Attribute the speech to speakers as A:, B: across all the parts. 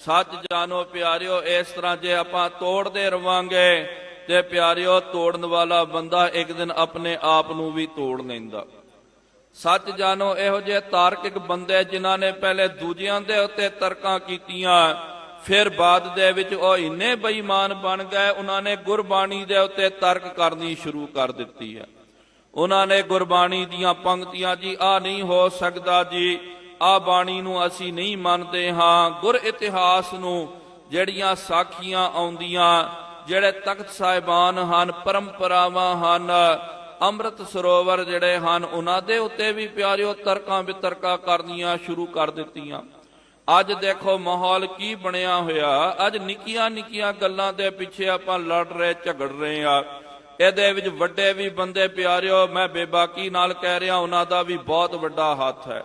A: ਸੱਚ ਜਾਣੋ ਪਿਆਰਿਓ, ਇਸ ਤਰ੍ਹਾਂ ਜੇ ਆਪਾਂ ਤੋੜਦੇ ਰਵਾਂਗੇ ਤੇ ਪਿਆਰਿਓ, ਤੋੜਨ ਵਾਲਾ ਬੰਦਾ ਇੱਕ ਦਿਨ ਆਪਣੇ ਆਪ ਨੂੰ ਵੀ ਤੋੜ ਲੈਂਦਾ। ਸੱਚ ਜਾਣੋ, ਇਹੋ ਜਿਹੇ ਤਾਰਕਿਕ ਬੰਦੇ ਜਿਨ੍ਹਾਂ ਨੇ ਪਹਿਲੇ ਦੂਜਿਆਂ ਦੇ ਉੱਤੇ ਤਰਕਾਂ ਕੀਤੀਆਂ, ਫਿਰ ਬਾਅਦ ਦੇ ਵਿੱਚ ਉਹ ਇੰਨੇ ਬੇਈਮਾਨ ਬਣ ਗਏ, ਉਹਨਾਂ ਨੇ ਗੁਰਬਾਣੀ ਦੇ ਉੱਤੇ ਤਰਕ ਕਰਨੀ ਸ਼ੁਰੂ ਕਰ ਦਿੱਤੀ ਹੈ। ਉਹਨਾਂ ਨੇ ਗੁਰਬਾਣੀ ਦੀਆਂ ਪੰਕਤੀਆਂ, ਜੀ ਆ ਨਹੀਂ ਹੋ ਸਕਦਾ ਜੀ ਆ ਬਾਣੀ ਨੂੰ ਅਸੀਂ ਨਹੀਂ ਮੰਨਦੇ ਹਾਂ। ਗੁਰ ਇਤਿਹਾਸ ਨੂੰ ਜਿਹੜੀਆਂ ਸਾਖੀਆਂ ਆਉਂਦੀਆਂ, ਜਿਹੜੇ ਤਖਤ ਸਾਹਿਬਾਨ ਹਨ, ਪਰੰਪਰਾਵਾਂ ਹਨ, ਅੰਮ੍ਰਿਤ ਸਰੋਵਰ ਜਿਹੜੇ ਹਨ, ਉਹਨਾਂ ਦੇ ਉੱਤੇ ਵੀ ਪਿਆਰਿਓ ਤਰਕਾਂ ਵਿਤਰਕਾਂ ਕਰਨੀਆਂ ਸ਼ੁਰੂ ਕਰ ਦਿੱਤੀਆਂ। ਅੱਜ ਦੇਖੋ ਮਾਹੌਲ ਕੀ ਬਣਿਆ ਹੋਇਆ। ਅੱਜ ਨਿੱਕੀਆਂ ਨਿੱਕੀਆਂ ਗੱਲਾਂ ਦੇ ਪਿੱਛੇ ਆਪਾਂ ਲੜ ਰਹੇ, ਝਗੜ ਰਹੇ ਆ ਇਹਦੇ ਵਿੱਚ ਵੱਡੇ ਵੀ ਬੰਦੇ ਪਿਆਰਿਓ, ਮੈਂ ਬੇਬਾਕੀ ਨਾਲ ਕਹਿ ਰਿਹਾ, ਉਹਨਾਂ ਦਾ ਵੀ ਬਹੁਤ ਵੱਡਾ ਹੱਥ ਹੈ।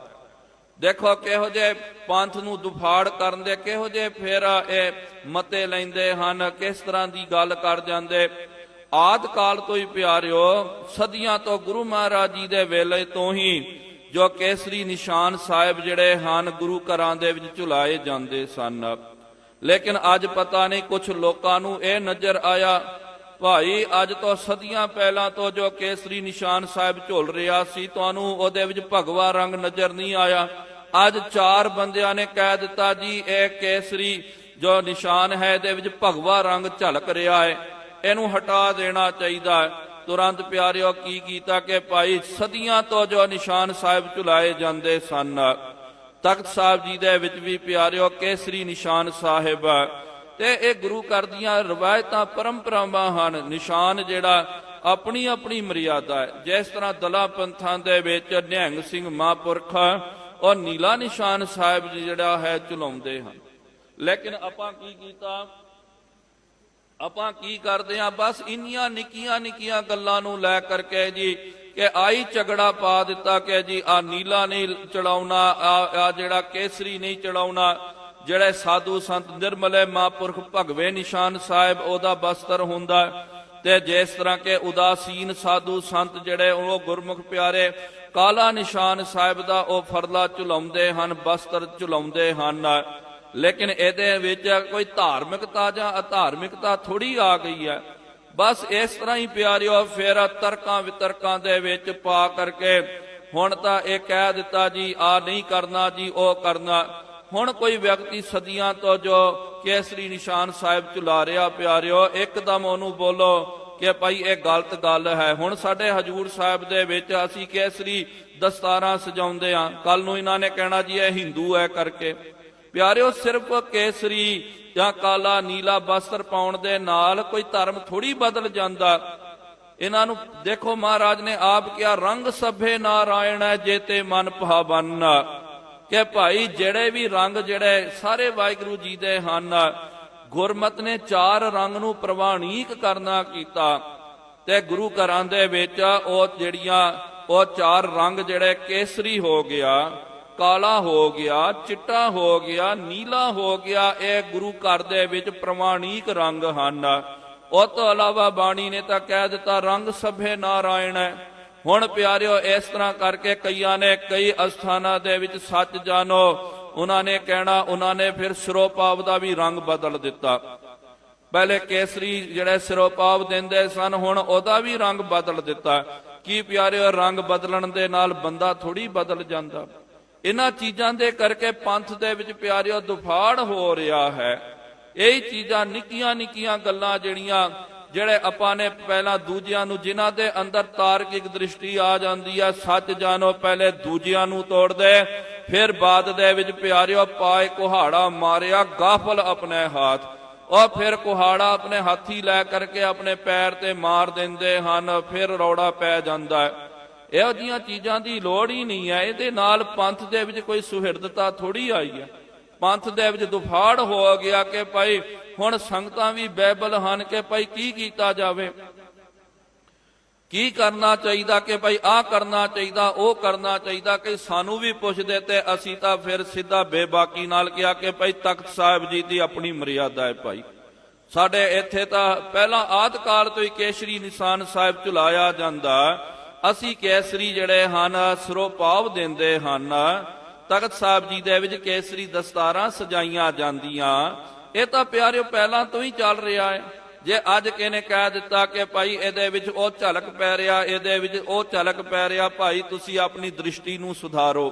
A: ਦੇਖੋ ਕਿਹੋ ਜੇ ਪੰਥ ਨੂੰ ਦੁਫਾੜ ਕਰਨ ਦੇ, ਕਿਹੋ ਜੇ ਫੇਰ ਇਹ ਮਤੇ ਲੈਂਦੇ ਹਨ, ਕਿਸ ਤਰ੍ਹਾਂ ਦੀ ਗੱਲ ਕਰ ਜਾਂਦੇ। ਆਦ ਕਾਲ ਤੋਂ ਹੀ ਪਿਆਰਿਓ, ਸਦੀਆਂ ਤੋਂ ਗੁਰੂ ਮਹਾਰਾਜ ਜੀ ਦੇ ਵੇਲੇ ਤੋਂ ਹੀ ਜੋ ਕੇਸਰੀ ਨਿਸ਼ਾਨ ਸਾਹਿਬ ਜਿਹੜੇ ਹਨ, ਗੁਰੂ ਘਰਾਂ ਦੇ ਵਿੱਚ ਝੁਲਾਏ ਜਾਂਦੇ ਸਨ। ਲੇਕਿਨ ਅੱਜ ਪਤਾ ਨਹੀਂ ਕੁਝ ਲੋਕਾਂ ਨੂੰ ਇਹ ਨਜ਼ਰ ਆਇਆ, ਭਾਈ ਅੱਜ ਤੋਂ ਸਦੀਆਂ ਪਹਿਲਾਂ ਤੋਂ ਜੋ ਕੇਸਰੀ ਨਿਸ਼ਾਨ ਸਾਹਿਬ ਝੁਲ ਰਿਹਾ ਸੀ, ਤੁਹਾਨੂੰ ਉਹਦੇ ਵਿੱਚ ਭਗਵਾ ਰੰਗ ਨਜ਼ਰ ਨਹੀਂ ਆਇਆ। ਅੱਜ ਚਾਰ ਬੰਦਿਆਂ ਨੇ ਕਹਿ ਦਿੱਤਾ ਜੀ, ਇਹ ਕੇਸਰੀ ਜੋ ਨਿਸ਼ਾਨ ਹੈ, ਇਹਦੇ ਵਿੱਚ ਭਗਵਾ ਰੰਗ ਝਲਕ ਰਿਹਾ ਹੈ। ਇਹਨੂੰ ਹਟਾ ਦੇਣਾ ਚਾਹੀਦਾ ਹੈ। ਤੁਰੰਤ ਪਿਆਰਿਓ, ਕੀ ਕੀਤਾ ਕਿ ਭਾਈ ਸਦੀਆਂ ਤੋਂ ਜੋ ਨਿਸ਼ਾਨ ਸਾਹਿਬ ਚੁਲਾਏ ਜਾਂਦੇ ਸਨ, ਤਖਤ ਸਾਹਿਬ ਜੀ ਦੇ ਵਿੱਚ ਵੀ ਪਿਆਰਿਓ, ਕੇਸਰੀ ਨਿਸ਼ਾਨ ਸਾਹਿਬ ਤੇ ਇਹ ਗੁਰੂ ਘਰ ਦੀਆਂ ਰਵਾਇਤਾਂ, ਪਰੰਪਰਾਵਾਂ ਹਨ। ਨਿਸ਼ਾਨ ਜਿਹੜਾ ਆਪਣੀ ਆਪਣੀ ਮਰਿਆਦਾ ਹੈ। ਜਿਸ ਤਰ੍ਹਾਂ ਦਲਾ ਪੰਥਾਂ ਦੇ ਵਿੱਚ ਨਿਹੰਗ ਸਿੰਘ ਮਹਾਂਪੁਰਖ ਉਹ ਨੀਲਾ ਨਿਸ਼ਾਨ ਸਾਹਿਬ ਜੀ ਜਿਹੜਾ ਹੈ ਚਲਾਉਂਦੇ ਹਨ। ਲੇਕਿਨ ਆਪਾਂ ਕੀ ਕੀਤਾ? ਆਪਾਂ ਕੀ ਕਰਦੇ ਆ ਬਸ ਇੰਨੀਆਂ ਨਿੱਕੀਆਂ ਨਿੱਕੀਆਂ ਗੱਲਾਂ ਨੂੰ ਲੈ ਕਰਕੇ ਜੀ ਕਿ ਆਈ ਝਗੜਾ ਪਾ ਦਿੱਤਾ ਕਿ ਜੀ ਆ ਨੀਲਾ ਨਹੀਂ ਚੜਾਉਣਾ ਆ ਜਿਹੜਾ ਕੇਸਰੀ ਨਹੀਂ ਚੜਾਉਣਾ ਜਿਹੜੇ ਸਾਧੂ ਸੰਤ ਨਿਰਮਲੇ ਮਹਾਂਪੁਰਖ ਭਗਵੇ ਨਿਸ਼ਾਨ ਸਾਹਿਬ, ਉਹਦਾ ਬਸਤਰ ਹੁੰਦਾ। ਤੇ ਜਿਸ ਤਰ੍ਹਾਂ ਕਿ ਉਦਾਸੀਨ ਸਾਧੂ ਸੰਤ ਜਿਹੜੇ ਉਹ ਗੁਰਮੁਖ ਪਿਆਰੇ ਕਾਲਾ ਨਿਸ਼ਾਨ ਸਾਹਿਬ ਦਾ ਉਹ ਫਰਲਾ ਝੁਲਾਉਂਦੇ ਹਨ, ਬਸਤਰ ਝੁਲਾਉਂਦੇ ਹਨ। ਲੇਕਿਨ ਇਹਦੇ ਵਿੱਚ ਕੋਈ ਧਾਰਮਿਕਤਾ ਜਾਂ ਅਧਾਰਮਿਕਤਾ ਥੋੜੀ ਆ ਗਈ ਹੈ। ਬਸ ਇਸ ਤਰ੍ਹਾਂ ਹੀ ਪਿਆਰਿਓ, ਫਿਰ ਤਰਕਾਂ ਵਿਤਰਕਾਂ ਦੇ ਵਿੱਚ ਪਾ ਕਰਕੇ ਹੁਣ ਤਾਂ ਇਹ ਕਹਿ ਦਿੱਤਾ ਜੀ ਆ ਨਹੀਂ ਕਰਨਾ ਜੀ, ਉਹ ਕਰਨਾ। ਹੁਣ ਕੋਈ ਵਿਅਕਤੀ ਸਦੀਆਂ ਤੋਂ ਜੋ ਕੇਸਰੀ ਨਿਸ਼ਾਨ ਸਾਹਿਬ ਚੁਲਾ ਰਿਹਾ ਪਿਆਰਿਓ, ਇੱਕਦਮ ਉਹਨੂੰ ਬੋਲੋ ਕਿ ਭਾਈ ਇਹ ਗਲਤ ਗੱਲ ਹੈ। ਹੁਣ ਸਾਡੇ ਹਜੂਰ ਸਾਹਿਬ ਦੇ ਵਿੱਚ ਅਸੀਂ ਕੇਸਰੀ ਦਸਤਾਰਾਂ ਸਜਾਉਂਦੇ ਆ। ਕੱਲ ਨੂੰ ਇਹਨਾਂ ਨੇ ਕਹਿਣਾ ਜੀ ਇਹ ਹਿੰਦੂ ਹੈ ਕਰਕੇ। ਪਿਆਰਿਓ, ਸਿਰਫ ਕੇਸਰੀ ਜਾਂ ਕਾਲਾ ਨੀਲਾ ਬਸਤਰ ਪਾਉਣ ਦੇ ਨਾਲ ਕੋਈ ਧਰਮ ਥੋੜੀ ਬਦਲ ਜਾਂਦਾ। ਇਹਨਾਂ ਨੂੰ ਦੇਖੋ ਮਹਾਰਾਜ ਨੇ ਆਪ ਕਿਹਾ, ਰੰਗ ਸਭੇ ਨਾਰਾਇਣ ਹੈ, ਜੇਤੇ ਮਨ ਭਾਵਨ। ਕਿ ਭਾਈ ਜਿਹੜੇ ਵੀ ਰੰਗ ਜਿਹੜੇ ਸਾਰੇ ਵਾਹਿਗੁਰੂ ਜੀ ਦੇ ਹਨ, ਗੁਰਮਤ ਨੇ ਚਾਰ ਰੰਗ ਨੂੰ ਪ੍ਰਵਾਣੀਕ ਕਰਨਾ ਕੀਤਾ ਤੇ ਗੁਰੂ ਘਰਾਂ ਦੇ ਵਿੱਚ ਉਹ ਜਿਹੜੀਆਂ, ਉਹ ਚਾਰ ਰੰਗ ਜਿਹੜੇ ਕੇਸਰੀ ਹੋ ਗਿਆ, ਕਾਲਾ ਹੋ ਗਿਆ, ਚਿੱਟਾ ਹੋ ਗਿਆ, ਨੀਲਾ ਹੋ ਗਿਆ, ਇਹ ਗੁਰੂ ਘਰ ਦੇ ਵਿੱਚ ਪ੍ਰਮਾਣਿਕ ਰੰਗ ਹਨ। ਉਹ ਤੋਂ ਇਲਾਵਾ ਬਾਣੀ ਨੇ ਤਾਂ ਕਹਿ ਦਿੱਤਾ, ਰੰਗ ਸਭੇ ਨਾਰਾਇਣ ਹੈ। ਹੁਣ ਪਿਆਰਿਓ, ਇਸ ਤਰ੍ਹਾਂ ਕਰਕੇ ਕਈਆਂ ਨੇ ਕਈ ਅਸਥਾਨਾਂ ਦੇ ਵਿੱਚ ਸੱਚ ਜਾਣੋ। ਉਹਨਾਂ ਨੇ ਕਹਿਣਾ, ਉਹਨਾਂ ਨੇ ਫਿਰ ਸਿਰੋਪਾਵ ਦਾ ਵੀ ਰੰਗ ਬਦਲ ਦਿੱਤਾ। ਪਹਿਲੇ ਕੇਸਰੀ ਜਿਹੜੇ ਸਿਰੋਪਾਵ ਦਿੰਦੇ ਸਨ, ਹੁਣ ਉਹਦਾ ਵੀ ਰੰਗ ਬਦਲ ਦਿੱਤਾ। ਕੀ ਪਿਆਰਿਓ, ਰੰਗ ਬਦਲਣ ਦੇ ਨਾਲ ਬੰਦਾ ਥੋੜੀ ਬਦਲ ਜਾਂਦਾ? ਇਹਨਾਂ ਚੀਜ਼ਾਂ ਦੇ ਕਰਕੇ ਪੰਥ ਦੇ ਵਿੱਚ ਪਿਆਰਿਓ, ਦੁਫਾੜ ਹੋ ਰਿਹਾ ਹੈ। ਇਹ ਚੀਜ਼ਾਂ ਨਿੱਕੀਆਂ ਨਿੱਕੀਆਂ ਗੱਲਾਂ ਜਿਹੜੀਆਂ ਜਿਹੜੇ ਆਪਾਂ ਨੇ ਪਹਿਲਾਂ ਦੂਜਿਆਂ ਨੂੰ, ਜਿਨ੍ਹਾਂ ਦੇ ਅੰਦਰ ਤਾਰਕਿਕ ਦ੍ਰਿਸ਼ਟੀ ਆ ਜਾਂਦੀ ਆ ਸੱਚ ਜਾਣੋ, ਪਹਿਲੇ ਦੂਜਿਆਂ ਨੂੰ ਤੋੜਦੇ, ਫਿਰ ਬਾਦ ਦੇ ਵਿੱਚ ਪਿਆਰਿਓ ਪਾਏ ਕੁਹਾੜਾ ਮਾਰਿਆ, ਗਾਫਲ ਆਪਣੇ ਹੱਥ। ਉਹ ਫਿਰ ਕੁਹਾੜਾ ਆਪਣੇ ਹੱਥੀ ਲੈ ਕਰਕੇ ਆਪਣੇ ਪੈਰ ਤੇ ਮਾਰ ਦਿੰਦੇ ਹਨ, ਫਿਰ ਰੌੜਾ ਪੈ ਜਾਂਦਾ ਹੈ। ਇਹੋ ਜੀਆਂ ਚੀਜ਼ਾਂ ਦੀ ਲੋੜ ਹੀ ਨਹੀਂ ਹੈ। ਇਹਦੇ ਨਾਲ ਪੰਥ ਦੇ ਵਿੱਚ ਕੋਈ ਸੁਹਿਰਦਤਾ ਥੋੜੀ ਆਈ ਹੈ। ਪੰਥ ਦੇ ਵਿੱਚ ਦੁਫਾੜ ਹੋ ਗਿਆ ਕਿ ਭਾਈ ਹੁਣ ਸੰਗਤਾਂ ਵੀ ਬਾਈਬਲ ਹਨ ਕਿ ਭਾਈ ਕੀ ਕੀਤਾ ਜਾਵੇ? ਕੀ ਕਰਨਾ ਚਾਹੀਦਾ ਕਿ ਭਾਈ ਆਹ ਕਰਨਾ ਚਾਹੀਦਾ, ਉਹ ਕਰਨਾ ਚਾਹੀਦਾ ਕਿ ਸਾਨੂੰ ਵੀ ਪੁੱਛਦੇ ਤੇ ਅਸੀਂ ਤਾਂ ਫਿਰ ਸਿੱਧਾ ਬੇਬਾਕੀ ਨਾਲ ਕਿਹਾ ਕਿ ਭਾਈ ਤਖਤ ਸਾਹਿਬ ਜੀ ਦੀ ਆਪਣੀ ਮਰਿਆਦਾ ਹੈ ਭਾਈ। ਸਾਡੇ ਇੱਥੇ ਤਾਂ ਪਹਿਲਾਂ ਆਦ ਕਾਲ ਤੋਂ ਹੀ ਕੇਸ਼ਰੀ ਨਿਸ਼ਾਨ ਸਾਹਿਬ ਚੁਲਾਇਆ ਜਾਂਦਾ। ਅਸੀਂ ਕੇਸਰੀ ਜਿਹੜੇ ਹਨ ਸਰੋਪਾਵ ਦਿੰਦੇ ਹਨ। ਤਖਤ ਸਾਹਿਬ ਜੀ ਦੇ ਵਿੱਚ ਕੇਸਰੀ ਦਸਤਾਰਾਂ ਸਜਾਈਆਂ ਜਾਂਦੀਆਂ। ਇਹ ਤਾਂ ਪਿਆਰਿਓ ਪਹਿਲਾਂ ਤੋਂ ਹੀ ਚੱਲ ਰਿਹਾ ਹੈ। ਜੇ ਅੱਜ ਕਿਨੇ ਕਹਿ ਦਿੱਤਾ ਕਿ ਭਾਈ ਇਹਦੇ ਵਿੱਚ ਉਹ ਝਲਕ ਪੈ ਰਿਹਾ, ਇਹਦੇ ਵਿੱਚ ਉਹ ਝਲਕ ਪੈ ਰਿਹਾ, ਭਾਈ ਤੁਸੀਂ ਆਪਣੀ ਦ੍ਰਿਸ਼ਟੀ ਨੂੰ ਸੁਧਾਰੋ।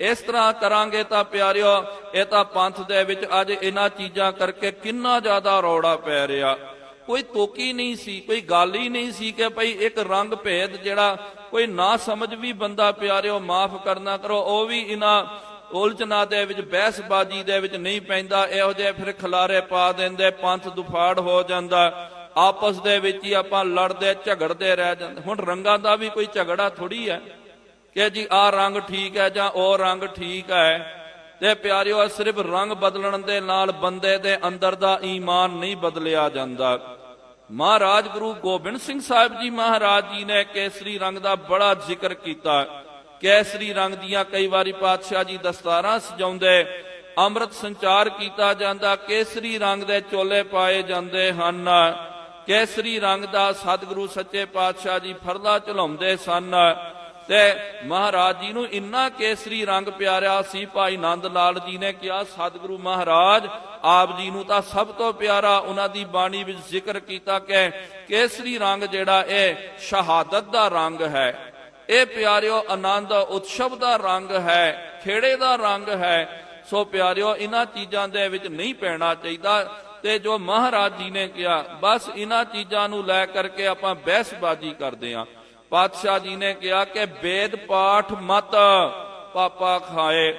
A: ਇਸ ਤਰ੍ਹਾਂ ਕਰਾਂਗੇ ਤਾਂ ਪਿਆਰਿਓ, ਇਹ ਤਾਂ ਪੰਥ ਦੇ ਵਿੱਚ ਅੱਜ ਇਹਨਾਂ ਚੀਜ਼ਾਂ ਕਰਕੇ ਕਿੰਨਾ ਜ਼ਿਆਦਾ ਰੌੜਾ ਪੈ ਰਿਹਾ। ਕੋਈ ਤੋਕੀ ਨਹੀਂ ਸੀ, ਕੋਈ ਗੱਲ ਹੀ ਨਹੀਂ ਸੀ ਕਿ ਭਈ ਇੱਕ ਰੰਗ ਭੇਦ ਜਿਹੜਾ ਕੋਈ ਨਾ ਸਮਝ ਵੀ ਬੰਦਾ ਪਿਆਰਿਓ ਮਾਫ ਕਰਨਾ ਕਰੋ, ਉਹ ਵੀ ਇਹਨਾਂ ਉਲਝਣਾ ਦੇ ਵਿੱਚ, ਬਹਿਸਬਾਜ਼ੀ ਦੇ ਵਿੱਚ ਨਹੀਂ ਪੈਂਦਾ, ਇਹੋ ਜਿਹੇ ਫਿਰ ਖਲਾਰੇ ਪਾ ਦਿੰਦੇ, ਪੰਥ ਦੁਫਾੜ ਹੋ ਜਾਂਦਾ, ਆਪਸ ਦੇ ਵਿੱਚ ਹੀ ਆਪਾਂ ਲੜਦੇ, ਝਗੜਦੇ ਰਹਿ ਜਾਂਦੇ। ਹੁਣ ਰੰਗਾਂ ਦਾ ਵੀ ਕੋਈ ਝਗੜਾ ਥੋੜੀ ਹੈ ਕਿ ਜੀ, ਆਹ ਰੰਗ ਠੀਕ ਹੈ ਜਾਂ ਉਹ ਰੰਗ ਠੀਕ ਹੈ। ਤੇ ਪਿਆਰਿਓ ਸਿਰਫ ਰੰਗ ਬਦਲਣ ਦੇ ਨਾਲ ਬੰਦੇ ਦੇ ਅੰਦਰ ਦਾ ਈਮਾਨ ਨਹੀਂ ਬਦਲਿਆ ਜਾਂਦਾ। ਮਹਾਰਾਜ ਗੁਰੂ ਗੋਬਿੰਦ ਸਿੰਘ ਸਾਹਿਬ ਜੀ ਮਹਾਰਾਜ ਜੀ ਨੇ ਕੇਸਰੀ ਰੰਗ ਦਾ ਬੜਾ ਜ਼ਿਕਰ ਕੀਤਾ। ਕੇਸਰੀ ਰੰਗ ਦੀਆਂ ਕਈ ਵਾਰੀ ਪਾਤਸ਼ਾਹ ਜੀ ਦਸਤਾਰਾਂ ਸਜਾਉਂਦੇ, ਅੰਮ੍ਰਿਤ ਸੰਚਾਰ ਕੀਤਾ ਜਾਂਦਾ, ਕੇਸਰੀ ਰੰਗ ਦੇ ਚੋਲੇ ਪਾਏ ਜਾਂਦੇ ਹਨ। ਕੇਸਰੀ ਰੰਗ ਦਾ ਸਤਿਗੁਰੂ ਸੱਚੇ ਪਾਤਸ਼ਾਹ ਜੀ ਫਰਦਾ ਚਲਾਉਂਦੇ ਸਨ। ਤੇ ਮਹਾਰਾਜ ਜੀ ਨੂੰ ਇੰਨਾ ਕੇਸਰੀ ਰੰਗ ਪਿਆਰਿਆ ਸੀ, ਭਾਈ ਨੰਦ ਲਾਲ ਜੀ ਨੇ ਕਿਹਾ, ਸਤਿਗੁਰੂ ਮਹਾਰਾਜ, ਆਪ ਜੀ ਨੂੰ ਤਾਂ ਸਭ ਤੋਂ ਪਿਆਰਾ ਉਹਨਾਂ ਦੀ ਬਾਣੀ ਵਿੱਚ ਜ਼ਿਕਰ ਕੀਤਾ ਕਿ ਕੇਸਰੀ ਰੰਗ ਜਿਹੜਾ ਇਹ ਸ਼ਹਾਦਤ ਦਾ ਰੰਗ ਹੈ। ਇਹ ਪਿਆਰਿਓ ਆਨੰਦ ਉਤਸਵ ਦਾ ਰੰਗ ਹੈ, ਖੇੜੇ ਦਾ ਰੰਗ ਹੈ। ਸੋ ਪਿਆਰਿਓ, ਇਹਨਾਂ ਚੀਜ਼ਾਂ ਦੇ ਵਿੱਚ ਨਹੀਂ ਪੈਣਾ ਚਾਹੀਦਾ। ਤੇ ਜੋ ਮਹਾਰਾਜ ਜੀ ਨੇ ਕਿਹਾ, ਬਸ ਇਹਨਾਂ ਚੀਜ਼ਾਂ ਨੂੰ ਲੈ ਕਰਕੇ ਆਪਾਂ ਬਹਿਸਬਾਜ਼ੀ ਕਰਦੇ ਆਂ ਪਾਤਸ਼ਾਹ ਜੀ ਨੇ ਕਿਹਾ ਕਿ ਵੇਦ ਪਾਠ ਮਤ ਪਾਪਾ ਖਾਏ।